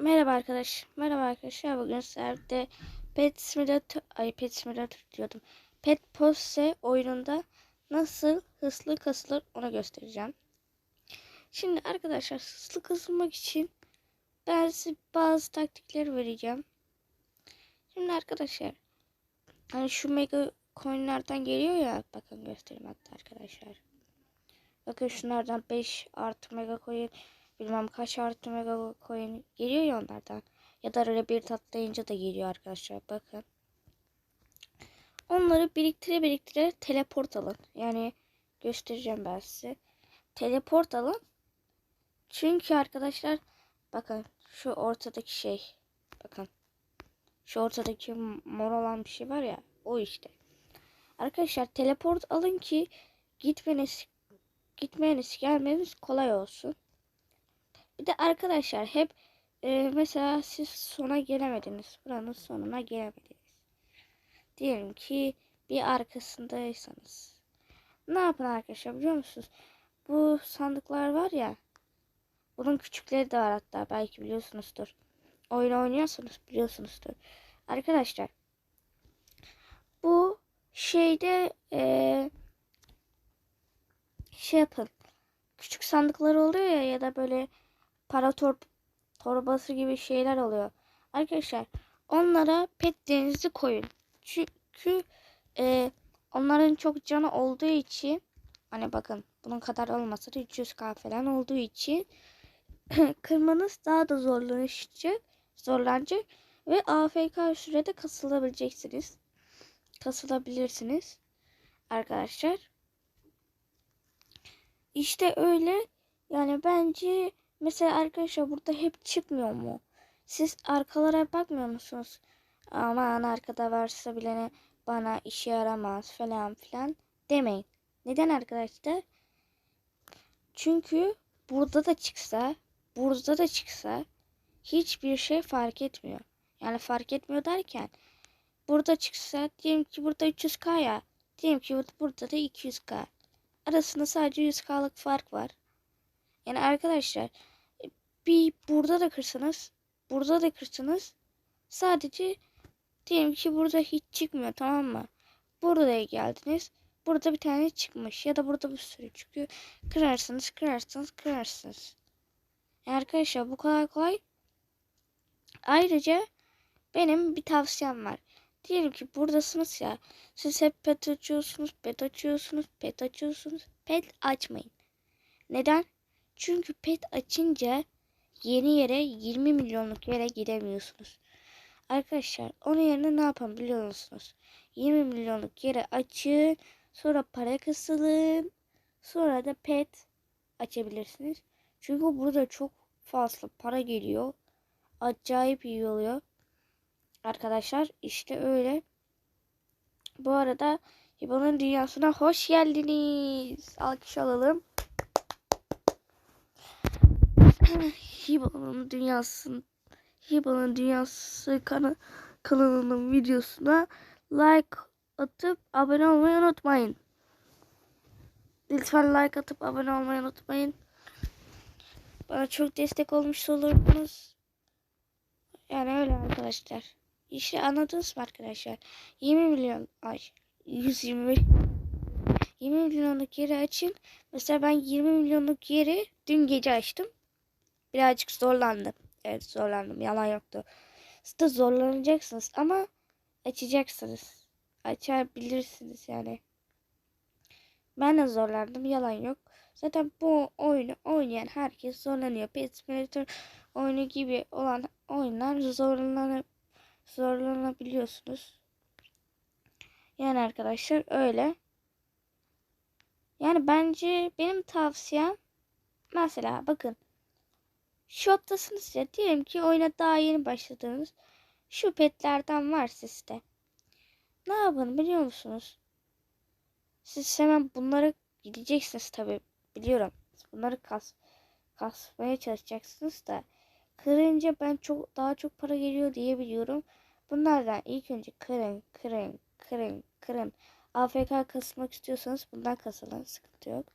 Merhaba arkadaş. Merhaba arkadaşlar. Bugün sizlerle Pet Simulator, ay Pet Simulator diyordum. Pet Pose oyununda nasıl hızlı kasılır onu göstereceğim. Şimdi arkadaşlar hızlı kasılmak için ben size bazı taktikler vereceğim. Şimdi arkadaşlar hani şu mega coinlerden geliyor ya bakın göstereyim hatta arkadaşlar. Bakın şunlardan 5 artı mega coin bilmem kaç artı mega coin geliyor ya onlardan. Ya da öyle bir tatlayınca da geliyor arkadaşlar bakın. Onları biriktire biriktire teleport alın. Yani göstereceğim ben size. Teleport alın. Çünkü arkadaşlar bakın şu ortadaki şey. Bakın. Şu ortadaki mor olan bir şey var ya. O işte. Arkadaşlar teleport alın ki gitmeniz gitmeniz gelmeniz kolay olsun. Bir de arkadaşlar hep e, mesela siz sona gelemediniz. Buranın sonuna gelemediniz. Diyelim ki bir arkasındaysanız. Ne yapın arkadaşlar biliyor musunuz? Bu sandıklar var ya. Bunun küçükleri de var hatta belki biliyorsunuzdur. Oyun oynuyorsanız biliyorsunuzdur. Arkadaşlar bu şeyde e, şey yapın. Küçük sandıklar oluyor ya ya da böyle para tor torbası gibi şeyler oluyor. Arkadaşlar onlara petlerinizi koyun. Çünkü e, onların çok canı olduğu için hani bakın bunun kadar olmasa da 300k falan olduğu için kırmanız daha da zorlaşacak, zorlanacak ve AFK sürede kasılabileceksiniz. Kasılabilirsiniz arkadaşlar. İşte öyle. Yani bence mesela arkadaşlar burada hep çıkmıyor mu? Siz arkalara bakmıyor musunuz? Aman arkada varsa bile ne, bana işe yaramaz falan filan demeyin. Neden arkadaşlar? Çünkü burada da çıksa, burada da çıksa hiçbir şey fark etmiyor. Yani fark etmiyor derken burada çıksa diyelim ki burada 300k ya. Diyelim ki burada da 200k. Arasında sadece 100k'lık fark var. Yani arkadaşlar bir burada da kırsanız burada da kırsanız sadece diyelim ki burada hiç çıkmıyor tamam mı? Buraya geldiniz. Burada bir tane çıkmış ya da burada bir sürü çıkıyor. Kırarsınız kırarsınız kırarsınız. Arkadaşlar bu kadar kolay. Ayrıca benim bir tavsiyem var. Diyelim ki buradasınız ya. Siz hep pet açıyorsunuz, pet açıyorsunuz, pet açıyorsunuz. Pet açmayın. Neden? Çünkü pet açınca yeni yere 20 milyonluk yere gidemiyorsunuz. Arkadaşlar onun yerine ne yapın biliyor musunuz? 20 milyonluk yere açın. Sonra para kasılın. Sonra da pet açabilirsiniz. Çünkü burada çok fazla para geliyor. Acayip iyi oluyor. Arkadaşlar işte öyle. Bu arada Hibo'nun dünyasına hoş geldiniz. Alkış alalım. Hibo'nun dünyasının Hibo'nun dünyası kana, kanalının videosuna like atıp abone olmayı unutmayın. Lütfen like atıp abone olmayı unutmayın. Bana çok destek olmuş olurdunuz. Yani öyle arkadaşlar. İşte anladınız mı arkadaşlar? 20 milyon ay 125 20 milyonluk yeri açın. Mesela ben 20 milyonluk yeri dün gece açtım. Birazcık zorlandım. Evet zorlandım. Yalan yoktu. Siz de zorlanacaksınız ama açacaksınız. Açabilirsiniz yani. Ben de zorlandım. Yalan yok. Zaten bu oyunu oynayan herkes zorlanıyor. Pet Simulator oyunu gibi olan oyunlar zorlanıp zorlanabiliyorsunuz. Yani arkadaşlar öyle. Yani bence benim tavsiyem mesela bakın shoptasınız ya diyelim ki oyuna daha yeni başladığınız şu petlerden var sizde. Ne yapın biliyor musunuz? Siz hemen bunları gideceksiniz tabi biliyorum. Bunları kas kasmaya çalışacaksınız da kırınca ben çok daha çok para geliyor diye biliyorum. Bunlardan ilk önce kırın, kırın, kırın, kırın. AFK kasmak istiyorsanız bundan kasalım. Sıkıntı yok.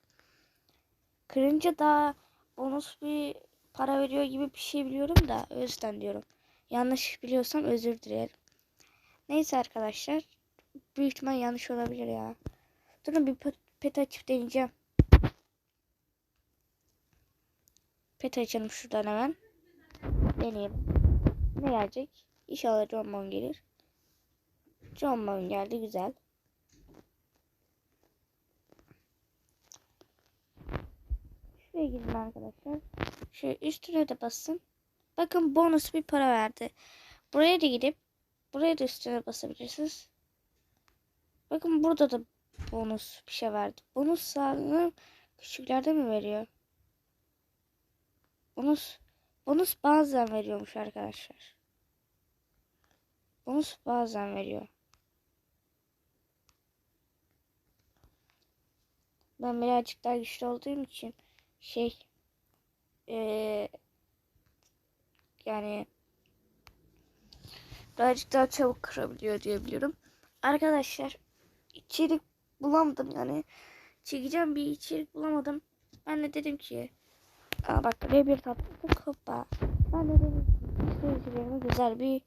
Kırınca daha bonus bir para veriyor gibi bir şey biliyorum da o yüzden diyorum. Yanlış biliyorsam özür dilerim. Neyse arkadaşlar. Büyük ihtimal yanlış olabilir ya. Durun bir pet, açıp deneyeceğim. Pet açalım şuradan hemen. Deneyelim. Ne gelecek? İnşallah John gelir. John geldi güzel. Şuraya gidin arkadaşlar. Şu üstüne de basın. Bakın bonus bir para verdi. Buraya da gidip buraya da üstüne basabilirsiniz. Bakın burada da bonus bir şey verdi. Bonus sağlığını küçüklerde mi veriyor? Bonus bonus bazen veriyormuş arkadaşlar. Bonus bazen veriyor. Ben birazcık daha güçlü olduğum için şey ee, yani birazcık daha çabuk kırabiliyor diyebiliyorum. Arkadaşlar içerik bulamadım yani. Çekeceğim bir içerik bulamadım. Ben de dedim ki Aa bak R1 tatlı hoppa. Ben de dedim ki seyircilerime güzel bir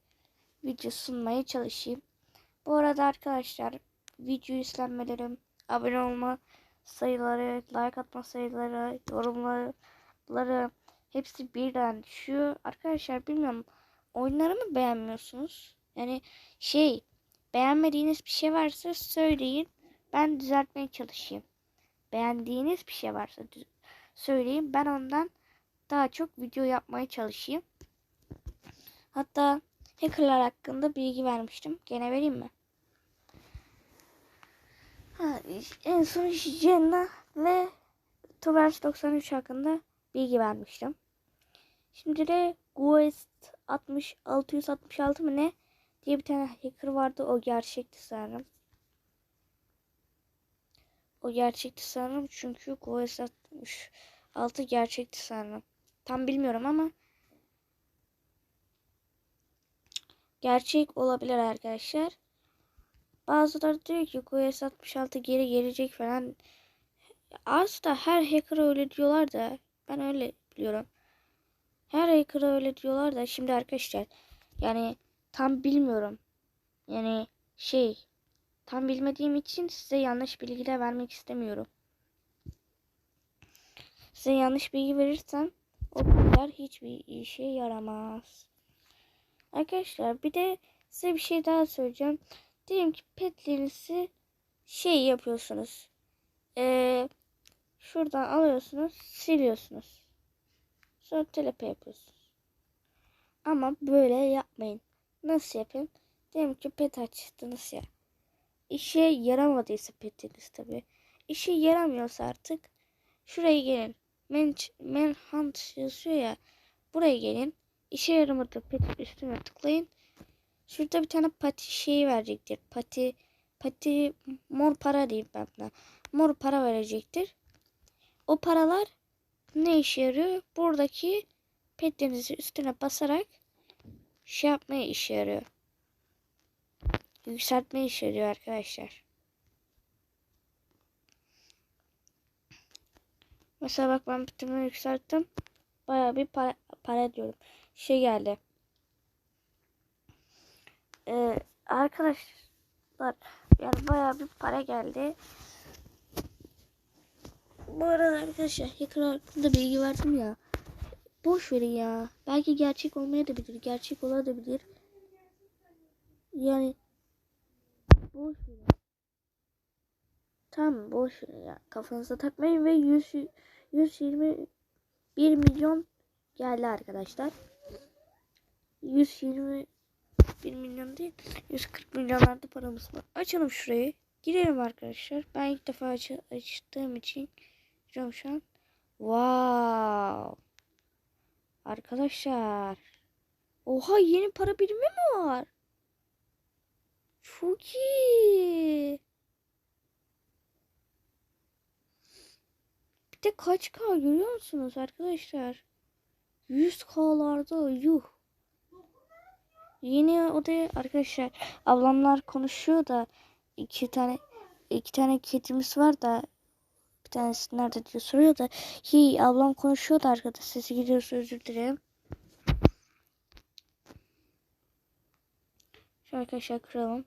video sunmaya çalışayım. Bu arada arkadaşlar video izlenmelerim, abone olma sayıları, like atma sayıları, yorumları hepsi birden düşüyor. Arkadaşlar bilmiyorum oyunları mı beğenmiyorsunuz? Yani şey beğenmediğiniz bir şey varsa söyleyin. Ben düzeltmeye çalışayım. Beğendiğiniz bir şey varsa söyleyin. Ben ondan daha çok video yapmaya çalışayım. Hatta hackerlar hakkında bilgi vermiştim. Gene vereyim mi? Ha, en son Jenna ve Tovers 93 hakkında bilgi vermiştim. Şimdi de Guest 60 666 mı ne diye bir tane hacker vardı. O gerçekti sanırım. O gerçekti sanırım çünkü Guest 66 gerçekti sanırım. Tam bilmiyorum ama gerçek olabilir arkadaşlar. Bazıları diyor ki QS 66 geri gelecek falan. Aslında her hacker öyle diyorlar da ben öyle biliyorum. Her hacker öyle diyorlar da şimdi arkadaşlar yani tam bilmiyorum. Yani şey tam bilmediğim için size yanlış bilgi de vermek istemiyorum. Size yanlış bilgi verirsem o bilgiler hiçbir işe yaramaz. Arkadaşlar bir de size bir şey daha söyleyeceğim. Diyelim ki petlerinizi şey yapıyorsunuz. Ee, şuradan alıyorsunuz, siliyorsunuz. Sonra telepe yapıyorsunuz. Ama böyle yapmayın. Nasıl yapın? Diyelim ki pet açtınız ya. İşe yaramadıysa petiniz tabi. İşe yaramıyorsa artık şuraya gelin. Man, manhunt yazıyor ya. Buraya gelin. İşe yaramadı pet üstüne tıklayın. Şurada bir tane pati şeyi verecektir. Pati pati mor para diyeyim ben buna. Mor para verecektir. O paralar ne işe yarıyor? Buradaki petlerinizi üstüne basarak şey yapmaya işe yarıyor. Yükseltmeye işe yarıyor arkadaşlar. Mesela bak ben petimi yükselttim. Bayağı bir para, para diyorum. Şey geldi. Ee, arkadaşlar yani bayağı bir para geldi. Bu arada arkadaşlar hacker hakkında bilgi verdim ya. Boş verin ya. Belki gerçek olmaya da bilir. Gerçek olabilir. Yani boş verin. Tamam boş verin ya. Kafanıza takmayın ve 100 121 milyon geldi arkadaşlar. 120 1 milyon değil 140 milyonlarda paramız var. Açalım şurayı. Girelim arkadaşlar. Ben ilk defa aç açtığım için giriyorum şu an. Wow. Arkadaşlar. Oha yeni para birimi mi var? Çok iyi. Bir de kaç K görüyor musunuz arkadaşlar? 100K'larda yuh. Yeni odaya arkadaşlar ablamlar konuşuyor da iki tane iki tane kedimiz var da Bir tanesi nerede diye soruyor da. Hi ablam konuşuyordu arkada. Sesi gidiyorsa özür dilerim. Şu arkadaşlar kıralım.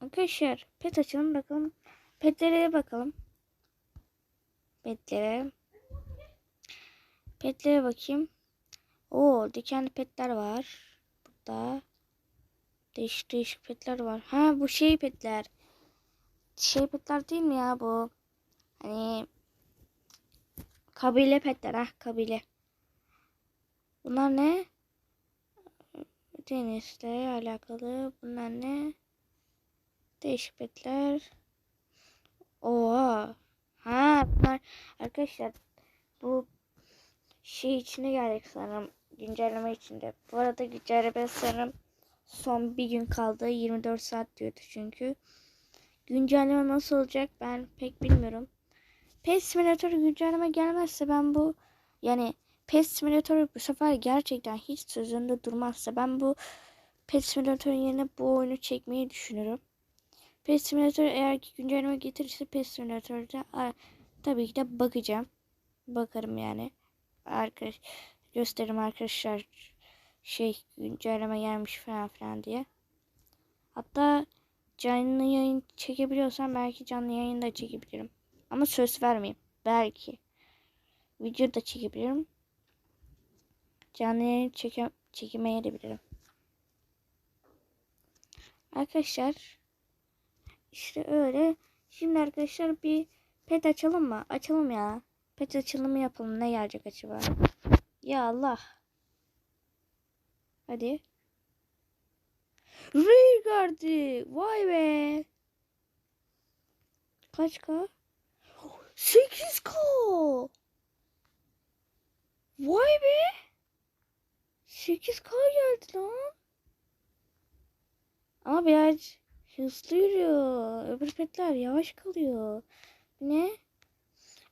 Arkadaşlar pet açalım bakalım. Petlere bakalım. Petlere. Petlere bakayım. Oo dikenli petler var. Burada. Değişik değişik petler var. Ha bu şey petler. Şey petler değil mi ya bu? Hani kabile petler ha kabile. Bunlar ne? Denizle alakalı. Bunlar ne? Değişik petler. Oha. Ha bunlar arkadaşlar bu şey içine geldik sanırım. Güncelleme içinde. Bu arada güncelleme sanırım son bir gün kaldı. 24 saat diyordu çünkü. Güncelleme nasıl olacak ben pek bilmiyorum. PES Simulator güncelleme gelmezse ben bu yani PES Simulator bu sefer gerçekten hiç sözünde durmazsa ben bu PES Simulator'un yerine bu oyunu çekmeyi düşünürüm. PES Simulator eğer ki güncelleme getirirse PES Simulator'da tabii ki de bakacağım. Bakarım yani. Arkadaş gösteririm arkadaşlar şey güncelleme gelmiş falan filan diye. Hatta canlı yayın çekebiliyorsam belki canlı yayın da çekebilirim. Ama söz vermeyeyim. Belki. Video da çekebilirim. Canlı yayın çeke, çekemeyebilirim. Arkadaşlar işte öyle. Şimdi arkadaşlar bir pet açalım mı? Açalım ya. Pet açılımı yapalım. Ne gelecek acaba? Ya Allah. Hadi. Rare gardı. Vay be. Kaç k? 8k. Vay be. 8k geldi lan. Ama biraz hızlı yürüyor. Öbür petler yavaş kalıyor. Ne?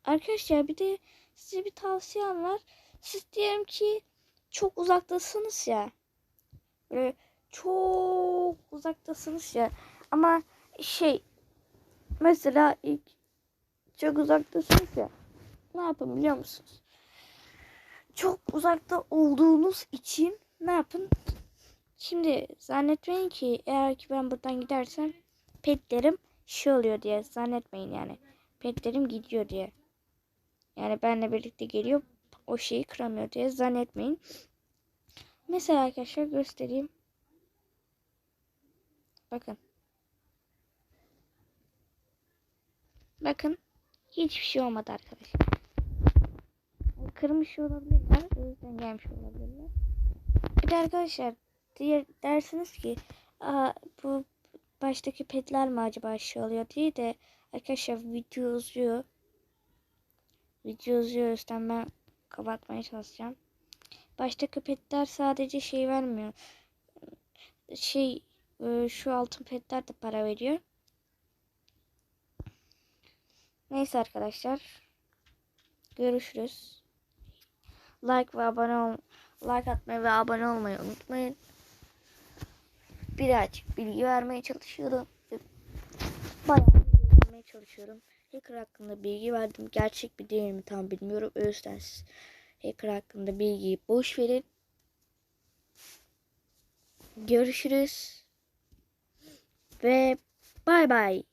Arkadaşlar bir de size bir tavsiyem var. Siz diyelim ki çok uzaktasınız ya. Böyle çok uzaktasınız ya. Ama şey mesela ilk çok uzaktasınız ya. Ne yapın biliyor musunuz? Çok uzakta olduğunuz için ne yapın? Şimdi zannetmeyin ki eğer ki ben buradan gidersem petlerim şey oluyor diye zannetmeyin yani. Petlerim gidiyor diye. Yani benle birlikte geliyor o şeyi kıramıyor diye zannetmeyin. Mesela arkadaşlar göstereyim. Bakın. Bakın. Hiçbir şey olmadı arkadaşlar. Kırmış olabilirler. O yüzden gelmiş olabilirler. Bir de arkadaşlar diğer dersiniz ki Aa, bu baştaki petler mi acaba şey oluyor diye de arkadaşlar video uzuyor. Video uzuyor o yüzden ben kapatmaya çalışacağım. Baştaki petler sadece şey vermiyor. Şey e, şu altın petler de para veriyor. Neyse arkadaşlar. Görüşürüz. Like ve abone ol like atmayı ve abone olmayı unutmayın. Birazcık bilgi vermeye çalışıyorum. Bayağı bilgi vermeye çalışıyorum. Hacker hakkında bilgi verdim. Gerçek bir değil mi tam bilmiyorum. O yüzden siz hacker hakkında bilgiyi boş verin. Görüşürüz. Ve bay bay.